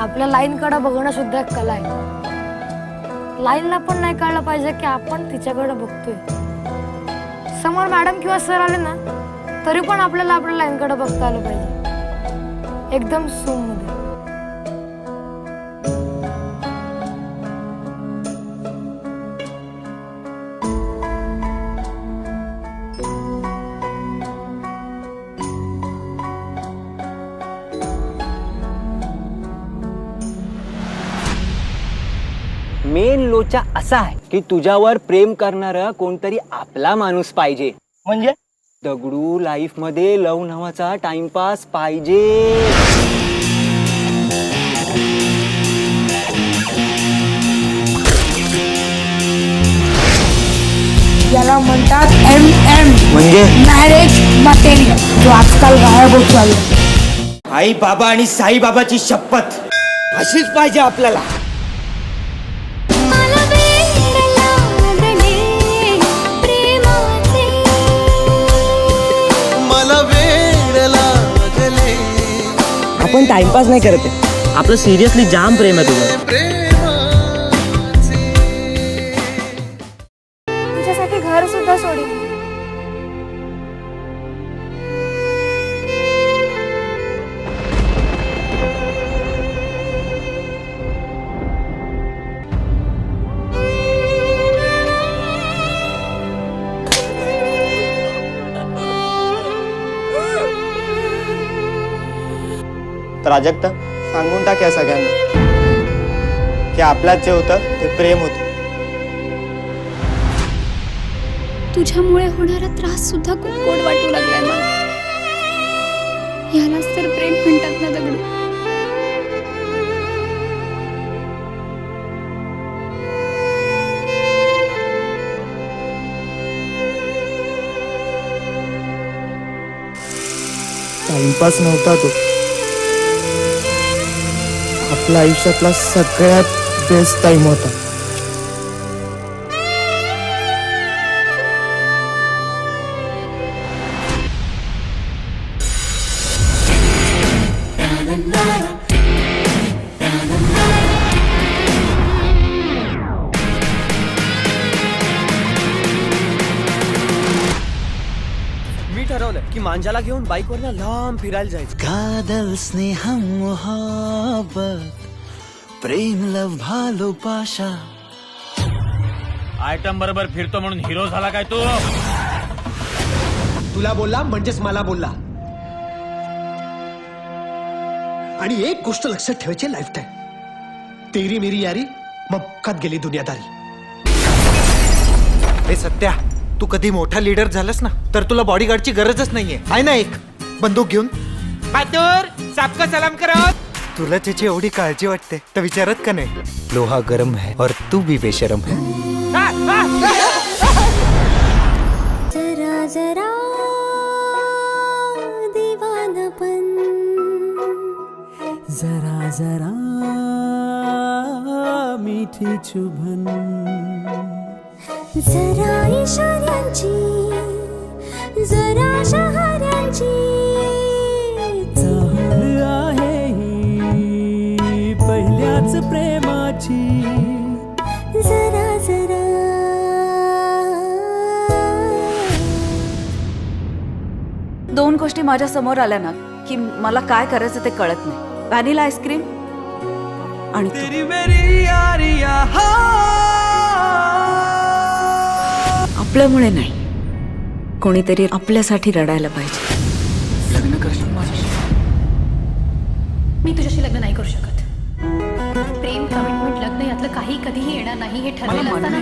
आपल्या लाईनकडे बघणं सुद्धा एक कला आहे. लाईनला पण नाही कळलं पाहिजे की आपण तिच्याकडे बघतोय. समोर मॅडम किंवा सर आले ना तरी पण आपल्याला आपल्या लाईनकडे बघता आलं पाहिजे. एकदम सूम मेन लोचा असा आहे की तुझ्यावर प्रेम करणार कोणतरी आपला माणूस पाहिजे. म्हणजे? दगडू लाईफमध्ये लव नावाचा टाइमपास पाहिजे. याला म्हणतात एम एम म्हणजे? मॅरेज मटेरियल जो आजकाल गायब होत. चालला आई बाबा आणि साई बाबाची शपथ. अशीच पाहिजे आपल्याला. आपण टाइमपास नाही करत आहे. आपलं सिरियसली जाम प्रेम आहे तुझं प्राजक्त सांगून टाक या सगळ्यांना. की आपल्यात जे होतं ते प्रेम होतं. तुझ्यामुळे होणारा त्रास सुद्धा खूप गोड वाटू लागलाय मला. यालाच तर प्रेम म्हणतात ना दगडू. टाइमपास नव्हता तो. आपल्या आयुष्यातला सगळ्यात बेस्ट टाइम होता. की मांजाला घेऊन बाईकवर ना लांब फिरायला जायचं. कादल स्नेह मोहब्बत प्रेम लव भालोबाशा आयटम बरोबर फिरतो म्हणून हिरो झाला काय तू? तुला बोलला म्हणजेच मला बोलला. आणि एक गोष्ट लक्षात ठेवायची लाईफ टाईम तेरी मेरी यारी मक्कात गेली दुनियादारी. हे सत्या तू कधी मोठा लीडर झालास ना तर तुला बॉडीगार्डची गरजच नाहीये. आहे ना एक? बंदूक घेऊन. बहादूर सबका सलाम करो तुला त्याची एवढी काळजी वाटते तर विचारत का नाही? लोहा गरम है और तू भी बेशरम है. जरा जरा दिवानपण. जरा जरा मिठी चुभन. जरा इशाऱ्यांची जरा शहाऱ्यांची. चाहूल आहे ही पहिल्याच प्रेमाची. जरा जरा. दोन गोष्टी माझ्यासमोर आल्या ना की मला काय करायचं ते कळत नाही. व्हॅनिला आईस्क्रीम आणि आपल्यामुळे नाही. कोणीतरी आपल्यासाठी रडायला पाहिजे. मी तुझ्याशी लग्न नाही करू शकत. प्रेम कमिटमेंट लग्न यातलं काही कधीही येणार नाही हे ठरलेलं असताना.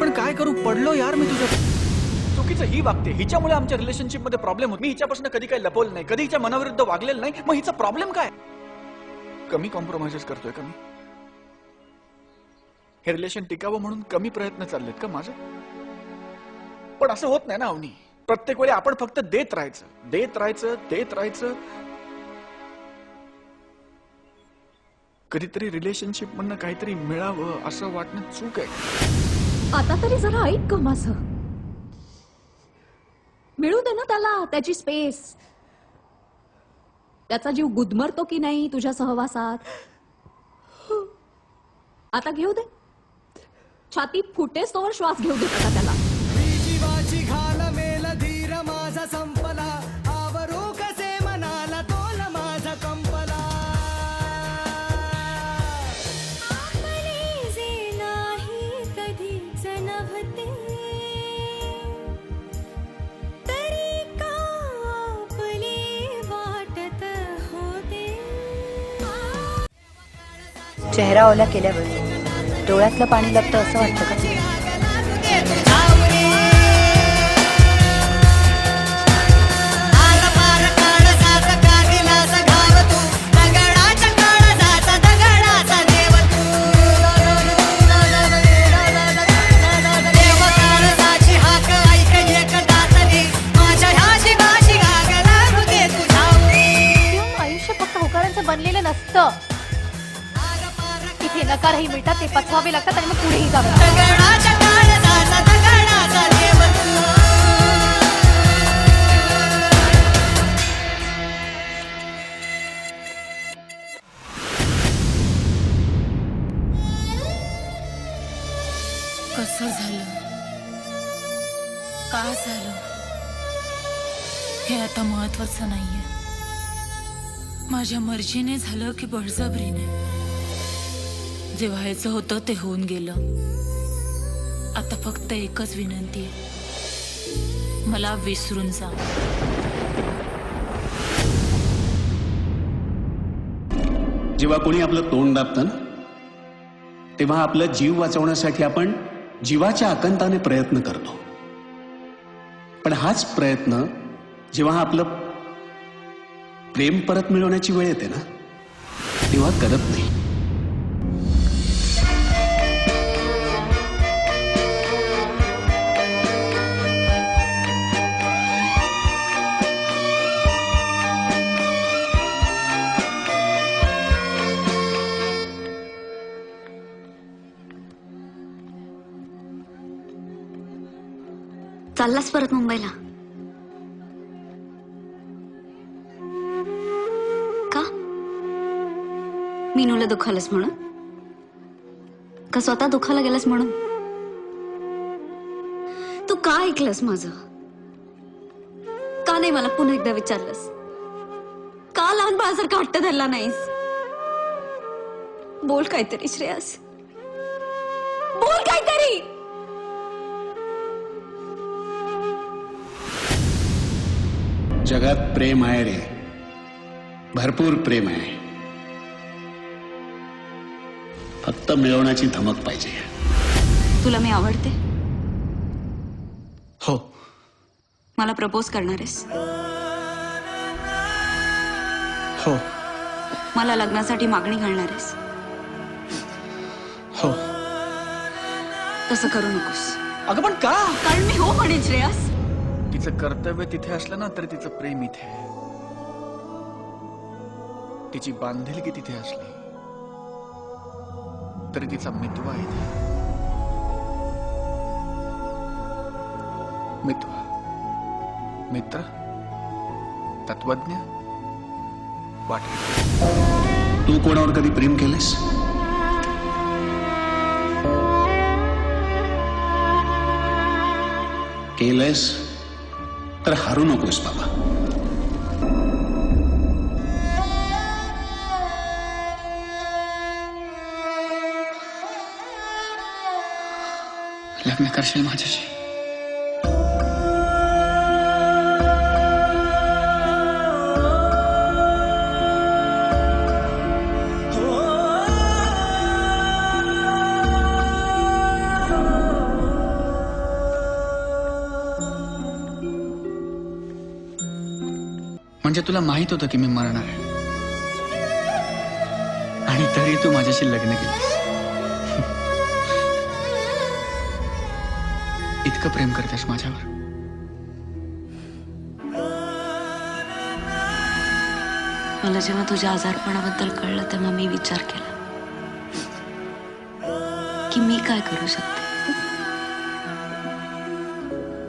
पण काय करू? पडलो यार मी तुझ्या चुकीचं ही वागते. हिच्यामुळे आमच्या रिलेशनशिपमध्ये प्रॉब्लेम होत. मी हिच्यापासून कधी काही लपवलं नाही. कधी हिच्या मनाविरुद्ध वागलेलं नाही. मग हिचा प्रॉब्लेम काय? कमी कॉम्प्रोमाइजेस करतोय कमी हे रिलेशन टिकावं म्हणून कमी प्रयत्न चाललेत का माझं? पण असं होत नाही ना अवनी. प्रत्येक वेळी आपण फक्त देत राहायचं. देत राहायचं देत राहायचं. कधीतरी रिलेशनशिप मधनं काहीतरी मिळावं असं वाटणं चूक आहे. आता तरी जरा ऐक ग माझं. मिळू दे ना त्याला त्याची स्पेस त्याचा जीव गुदमरतो की नाही तुझ्या सहवासात? आता घेऊ दे. छाती फुटेस तोवर श्वास घेऊ दे त्याला. चेहरा ओला केल्यावर डोळ्यातलं पाणी लागतं असं वाटतं का? आयुष्य फक्त बनलेलं नसतं. नकारही मिळतात ते पचवावे लागतात आणि मग पुढेही जावं कसं झालं? का झालं? हे आता महत्वाचं नाहीये. माझ्या मर्जीने झालं की बळजबरीने? जे व्हायचं होतं ते होऊन गेलं. आता फक्त एकच विनंती आहे. मला विसरून जा. जेव्हा कोणी आपलं तोंड दाबतं ना तेव्हा आपलं जीव वाचवण्यासाठी आपण जीवाच्या आकंताने प्रयत्न करतो. पण हाच प्रयत्न जेव्हा आपलं प्रेम परत मिळवण्याची वेळ येते ना तेव्हा करत नाही. चाललास परत मुंबईला. का? मीनूला दुखालस म्हणून? का स्वतः दुखाला गेलास म्हणून? तू का ऐकलंस माझं? का नाही मला पुन्हा एकदा विचारलंस? का लहान बाळासारखा हट्ट धरला नाहीस? बोल काहीतरी श्रेयस. बोल काहीतरी! जगात प्रेम आहे रे. भरपूर प्रेम आहे. फक्त मिळवण्याची धमक पाहिजे. तुला मी आवडते? हो. मला प्रपोज करणार आहेस? हो. मला लग्नासाठी मागणी घालणार आहेस? हो. तसं करू नकोस. अगं पण का? कारण मी हो म्हणेन श्रेयस. तिचं कर्तव्य तिथे असलं ना तर तिचं प्रेम इथे तिची बांधिलकी तिथे असली तरी तिचा मितवा इथे मित्र मित्र. तत्वज्ञ. वाट. तू कोणावर कधी प्रेम केलेस केलंस तर हारू नकोस बाबा. लग्न करशील माझ्याशी? तुला माहीत होतं की मी मरणार आहे. आणि तरी तू माझ्याशी लग्न केलीस. इतकं प्रेम करतेस माझ्यावर. मला जेव्हा तुझ्या आजारपणाबद्दल कळलं तेव्हा मी विचार केला. की मी काय करू शकते?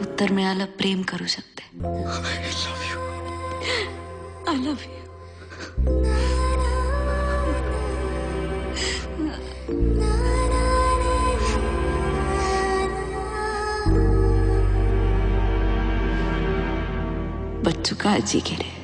उत्तर मिळालं प्रेम करू शकते. आय लव्ह यू बच्चू काळजी घे रे.